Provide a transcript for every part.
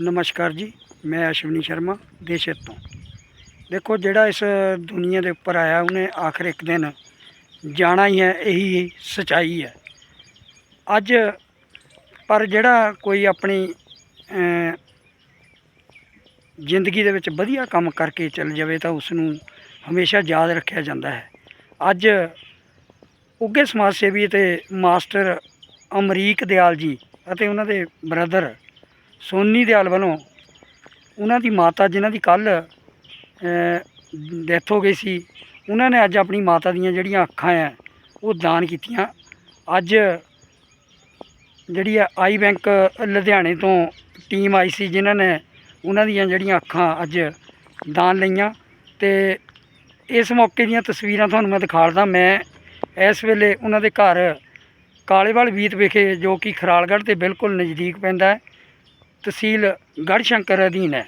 ਨਮਸਕਾਰ ਜੀ, ਮੈਂ ਅਸ਼ਵਨੀ ਸ਼ਰਮਾ ਦੇਸ਼ਤ ਤੋਂ। ਦੇਖੋ, ਜਿਹੜਾ ਇਸ ਦੁਨੀਆ ਦੇ ਉੱਪਰ ਆਇਆ, ਉਹਨੇ ਆਖਰ ਇੱਕ ਦਿਨ ਜਾਣਾ ਹੀ ਹੈ, ਇਹੀ ਸਚਾਈ ਹੈ। ਅੱਜ ਪਰ ਜਿਹੜਾ ਕੋਈ ਆਪਣੀ ਜ਼ਿੰਦਗੀ ਦੇ ਵਿੱਚ ਵਧੀਆ ਕੰਮ ਕਰਕੇ ਚੱਲ ਜਾਵੇ, ਤਾਂ ਉਸ ਨੂੰ ਹਮੇਸ਼ਾ ਯਾਦ ਰੱਖਿਆ ਜਾਂਦਾ ਹੈ। ਅੱਜ ਉੱਗੇ ਸਮਾਜ ਸੇਵੀ ਤੇ ਮਾਸਟਰ ਅਮਰੀਕ ਦਿਆਲ ਜੀ ਅਤੇ ਉਹਨਾਂ ਦੇ ਬ੍ਰਦਰ ਸੋਨੀ ਦਿਆਲ ਵੱਲੋਂ ਉਹਨਾਂ ਦੀ ਮਾਤਾ ਜਿਨ੍ਹਾਂ ਦੀ ਕੱਲ ਡੈਥ ਹੋ ਗਈ ਸੀ, ਉਹਨਾਂ ਨੇ ਅੱਜ ਆਪਣੀ ਮਾਤਾ ਦੀਆਂ ਜਿਹੜੀਆਂ ਅੱਖਾਂ ਆ, ਉਹ ਦਾਨ ਕੀਤੀਆਂ। ਅੱਜ ਜਿਹੜੀ ਆ ਆਈ ਬੈਂਕ ਲੁਧਿਆਣੇ ਤੋਂ ਟੀਮ ਆਈ ਸੀ ਜਿਨ੍ਹਾਂ ਨੇ ਉਹਨਾਂ ਦੀਆਂ ਜਿਹੜੀਆਂ ਅੱਖਾਂ ਅੱਜ ਦਾਨ ਲਈਆਂ। ਤੇ ਇਸ ਮੌਕੇ ਦੀਆਂ ਤਸਵੀਰਾਂ ਤੁਹਾਨੂੰ ਮੈਂ ਦਿਖਾਲਦਾ। ਮੈਂ ਇਸ ਵੇਲੇ ਉਹਨਾਂ ਦੇ ਘਰ ਕਾਲੇਵਾਲ ਵੀਤ ਵਿਖੇ ਜੋ ਕਿ ਖਰਾਲਗੜ੍ਹ ਦੇ ਬਿਲਕੁਲ ਨਜ਼ਦੀਕ ਪੈਂਦਾ ਹੈ। ਤਹਿਸੀਲ ਗੜ੍ਹਸ਼ੰਕਰ ਅਧੀਨ ਹੈ।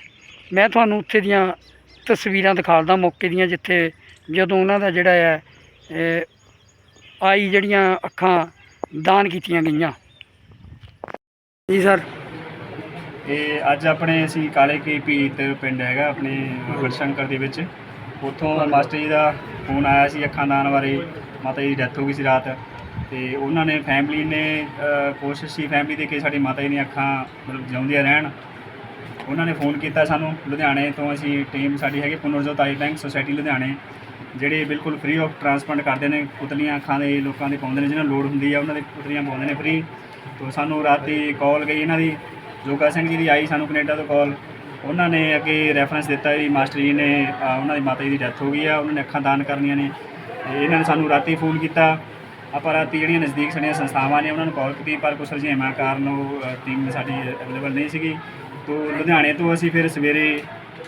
ਮੈਂ ਤੁਹਾਨੂੰ ਉੱਥੇ ਦੀਆਂ ਤਸਵੀਰਾਂ ਦਿਖਾਲਦਾ ਮੌਕੇ ਦੀਆਂ, ਜਿੱਥੇ ਜਦੋਂ ਉਹਨਾਂ ਦਾ ਜਿਹੜਾ ਹੈ ਆਈ ਜਿਹੜੀਆਂ ਅੱਖਾਂ ਦਾਨ ਕੀਤੀਆਂ ਗਈਆਂ। ਜੀ ਸਰ। ਇਹ ਅੱਜ ਆਪਣੇ ਅਸੀਂ ਕਾਲੇ ਕੀ ਪੀਤ ਪਿੰਡ ਹੈਗਾ, ਆਪਣੇ ਗੁਰਸ਼ੰਕਰ ਦੇ ਵਿੱਚ। ਉੱਥੋਂ ਮਾਸਟਰ ਜੀ ਦਾ ਫੋਨ ਆਇਆ ਸੀ ਅੱਖਾਂ ਦਾਨ ਬਾਰੇ, ਮਾਤਾ ਜੀ ਦੀ ਡੈਥ ਹੋ ਗਈ ਸੀ ਰਾਤ। ਤੇ ਉਹਨਾਂ ਨੇ ਫੈਮਿਲੀ ਨੇ ਕੋਸ਼ਿਸ਼ ਸੀ ਫੈਮਿਲੀ ਦੇ ਕਿ ਸਾਡੀ ਮਾਤਾ ਜੀ ਦੀਆਂ ਅੱਖਾਂ ਮਤਲਬ ਜਿਉਂਦੀਆਂ ਰਹਿਣ। ਉਹਨਾਂ ਨੇ ਫੋਨ ਕੀਤਾ ਸਾਨੂੰ ਲੁਧਿਆਣੇ ਤੋਂ। ਅਸੀਂ ਟੀਮ ਸਾਡੀ ਹੈਗੀ ਪੁਨਰਜੋਤ ਆਈ ਬੈਂਕ ਸੁਸਾਇਟੀ ਲੁਧਿਆਣੇ, ਜਿਹੜੇ ਬਿਲਕੁਲ ਫ੍ਰੀ ਆਫ ਟਰਾਂਸਪਲਾਂਟ ਕਰਦੇ ਨੇ। ਪੁਤਲੀਆਂ ਅੱਖਾਂ ਦੇ, ਲੋਕਾਂ ਦੇ ਪਾਉਂਦੇ ਨੇ, ਜਿਹਨਾਂ ਨੂੰ ਲੋੜ ਹੁੰਦੀ ਆ, ਉਹਨਾਂ ਦੇ ਪੁਤਲੀਆਂ ਪਾਉਂਦੇ ਨੇ ਫ੍ਰੀ ਤੋਂ ਸਾਨੂੰ ਰਾਤੀ ਕਾਲ ਗਈ ਇਹਨਾਂ ਦੀ। ਜੋਗਾ ਸਿੰਘ ਜੀ ਦੀ ਆਈ ਸਾਨੂੰ ਕੈਨੇਡਾ ਤੋਂ ਕਾਲ ਉਹਨਾਂ ਨੇ ਅੱਗੇ ਰੈਫਰੈਂਸ ਦਿੱਤਾ ਵੀ ਮਾਸਟਰ ਜੀ ਨੇ ਉਹਨਾਂ ਦੀ ਮਾਤਾ ਜੀ ਦੀ ਡੈਥ ਹੋ ਗਈ ਆ, ਉਹਨਾਂ ਨੇ ਅੱਖਾਂ ਦਾਨ ਕਰਨੀਆਂ ਨੇ। ਤੇ ਇਹਨਾਂ ਨੇ ਸਾਨੂੰ ਰਾਤੀ ਫੋਨ ਕੀਤਾ। ਆਪਾਂ ਰਾਤੀ ਜਿਹੜੀਆਂ ਨਜ਼ਦੀਕ ਸਾਡੀਆਂ ਸੰਸਥਾਵਾਂ ਨੇ, ਉਹਨਾਂ ਨੂੰ ਕਾਲ ਕੀਤੀ, ਪਰ ਕੁਛ ਰੁਝੇਵਾਂ ਕਾਰਨ ਉਹ ਟੀਮ ਸਾਡੀ ਅਵੇਲੇਬਲ ਨਹੀਂ ਸੀਗੀ। ਤੋਂ ਲੁਧਿਆਣੇ ਤੋਂ ਅਸੀਂ ਫਿਰ ਸਵੇਰੇ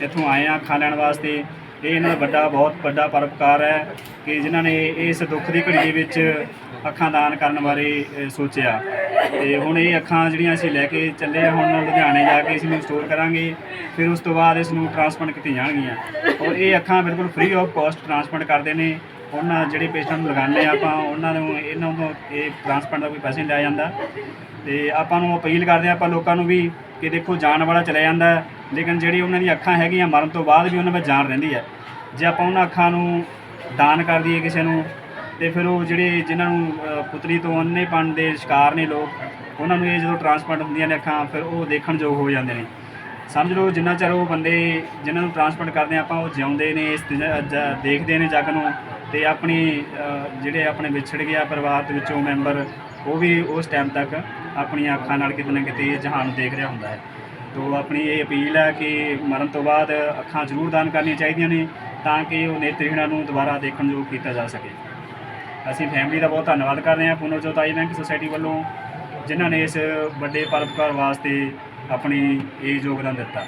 ਇੱਥੋਂ ਆਏ ਆ ਅੱਖਾਂ ਲੈਣ ਵਾਸਤੇ। ਇਹ ਇਹਨਾਂ ਦਾ ਵੱਡਾ, ਬਹੁਤ ਵੱਡਾ ਪਰਉਪਕਾਰ ਹੈ ਕਿ ਜਿਨ੍ਹਾਂ ਨੇ ਇਸ ਦੁੱਖ ਦੀ ਘੜੀ ਦੇ ਵਿੱਚ ਅੱਖਾਂ ਦਾਨ ਕਰਨ ਬਾਰੇ ਸੋਚਿਆ। ਤੇ ਹੁਣ ਇਹ ਅੱਖਾਂ ਜਿਹੜੀਆਂ ਅਸੀਂ ਲੈ ਕੇ ਚੱਲੇ ਹਾਂ, ਹੁਣ ਲੁਧਿਆਣੇ ਜਾ ਕੇ ਇਸ ਨੂੰ ਸਟੋਰ ਕਰਾਂਗੇ। ਫਿਰ ਉਸ ਤੋਂ ਬਾਅਦ ਇਸ ਨੂੰ ਟ੍ਰਾਂਸਪਲਾਂਟ ਕੀਤੀਆਂ ਜਾਣਗੀਆਂ। ਔਰ ਇਹ ਅੱਖਾਂ ਬਿਲਕੁਲ ਫ੍ਰੀ ਆਫ ਕਾਸਟ ਟ੍ਰਾਂਸਪਲਾਂਟ ਕਰਦੇ ਨੇ। ਉਹਨਾਂ ਜਿਹੜੇ ਪੇਸ਼ੈਂਟ ਨੂੰ ਲਗਾਉਂਦੇ ਆ ਆਪਾਂ, ਉਹਨਾਂ ਨੂੰ ਇਹਨਾਂ ਨੂੰ ਇਹ ਟ੍ਰਾਂਸਪਲਾਂਟ ਦਾ ਕੋਈ ਪੈਸੇ ਨਹੀਂ ਲਿਆ ਜਾਂਦਾ। ਤੇ ਆਪਾਂ ਨੂੰ ਅਪੀਲ ਕਰਦੇ ਆ ਆਪਾਂ ਲੋਕਾਂ ਨੂੰ ਵੀ ਕਿ ਦੇਖੋ, ਜਾਣ ਵਾਲਾ ਚਲਾ ਜਾਂਦਾ ਲੇਕਿਨ ਜਿਹੜੀ ਉਹਨਾਂ ਦੀ ਅੱਖਾਂ ਹੈਗੀਆਂ, ਮਰਨ ਤੋਂ ਬਾਅਦ ਵੀ ਉਹਨਾਂ ਵਿੱਚ ਜਾਨ ਰਹਿੰਦੀ ਹੈ। ਜੇ ਆਪਾਂ ਉਹਨਾਂ ਅੱਖਾਂ ਨੂੰ ਦਾਨ ਕਰ ਦਈਏ ਕਿਸੇ ਨੂੰ, ਤੇ ਫਿਰ ਉਹ ਜਿਹੜੇ ਜਿਨ੍ਹਾਂ ਨੂੰ ਪੁਤਲੀ ਤੋਂ ਅੰਨੇਪਣ ਦੇ ਸ਼ਿਕਾਰ ਨੇ ਲੋਕ, ਉਹਨਾਂ ਨੂੰ ਇਹ ਜਦੋਂ ਟ੍ਰਾਂਸਪਲਾਂਟ ਹੁੰਦੀਆਂ ਨੇ ਅੱਖਾਂ, ਫਿਰ ਉਹ ਦੇਖਣ ਯੋਗ ਹੋ ਜਾਂਦੇ ਨੇ। ਸਮਝ ਲਓ, ਜਿੰਨਾ ਚਿਰ ਉਹ ਬੰਦੇ ਜਿਨ੍ਹਾਂ ਨੂੰ ਟ੍ਰਾਂਸਪਲਾਂਟ ਕਰਦੇ ਆ, ਆਪਾਂ ਉਹ ਜਿਉਂਦੇ ਨੇ, ਇਸ ਦੇਖਦੇ ਨੇ ਜੱਗ ਨੂੰ ਤੇ ਆਪਣੀ ਜਿਹੜੇ ਆਪਣੇ ਵਿਛੜ ਗਿਆ ਪਰਿਵਾਰ ਦੇ ਵਿੱਚੋਂ ਮੈਂਬਰ, ਉਹ ਵੀ ਉਸ ਟਾਈਮ ਤੱਕ ਆਪਣੀਆਂ ਅੱਖਾਂ ਨਾਲ ਕਿਤੇ ਨਾ ਕਿਤੇ ਇਹ ਜਹਾਨ ਦੇਖ ਰਿਹਾ ਹੁੰਦਾ ਹੈ। ਤੋ ਆਪਣੀ ਇਹ ਅਪੀਲ ਹੈ ਕਿ ਮਰਨ ਤੋਂ ਬਾਅਦ ਅੱਖਾਂ ਜ਼ਰੂਰ ਦਾਨ ਕਰਨੀਆਂ ਚਾਹੀਦੀਆਂ ਨੇ ਤਾਂ ਕਿ ਉਹ ਨੇਤਰਹੀਣਾਂ ਨੂੰ ਦੁਬਾਰਾ ਦੇਖਣ ਯੋਗ ਕੀਤਾ ਜਾ ਸਕੇ। ਅਸੀਂ ਫੈਮਿਲੀ ਦਾ ਬਹੁਤ ਧੰਨਵਾਦ ਕਰਦੇ ਹਾਂ ਪੁਨਰਜੋਤ ਆਈ ਬੈਂਕ ਸੁਸਾਇਟੀ ਵੱਲੋਂ, ਜਿਨ੍ਹਾਂ ਨੇ ਇਸ ਵੱਡੇ ਪਰਉਪਕਾਰ ਵਾਸਤੇ ਆਪਣੀ ਇਹ ਯੋਗਦਾਨ ਦਿੱਤਾ।